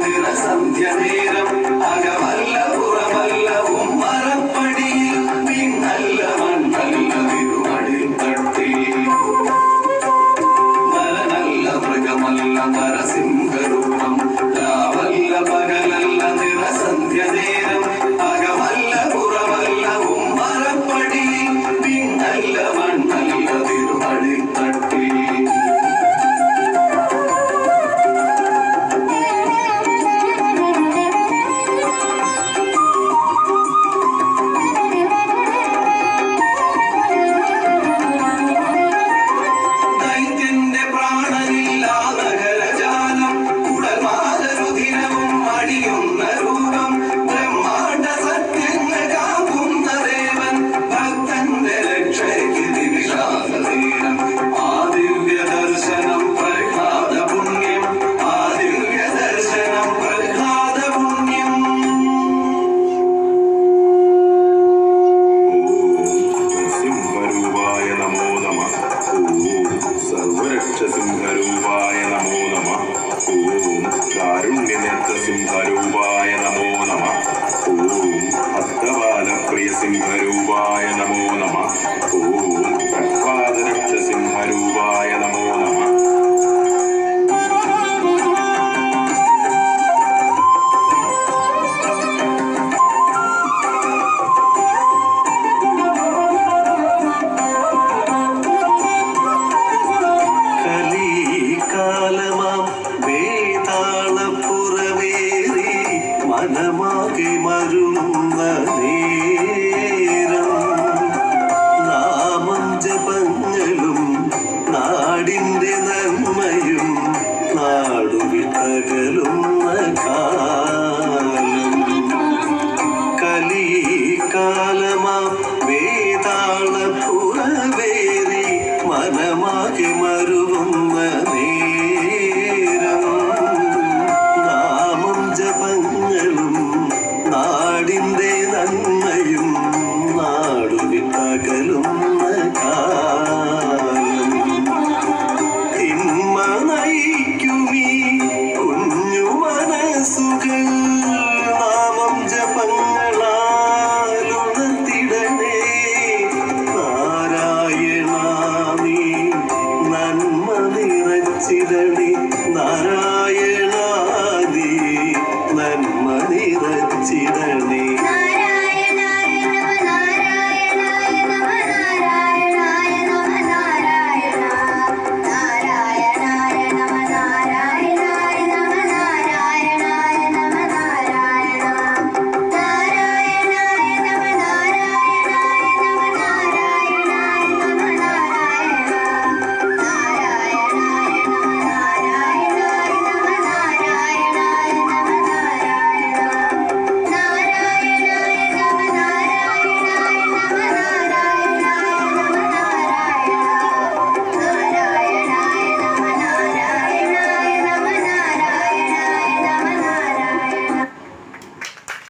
ചതുര സന്ധ്യ നേരം അകമല്ല പുറമല്ല ഉമ്മറപ്പടിയിൽ പിന്നല്ല മണ്ണല്ല തിരുമടിത്തട്ടി മല നല്ല മൃഗമല്ല നരസിംഹരൂ കലികാലമാം വേതാള പുറവേറി മനമാകെ മരുവുന്ന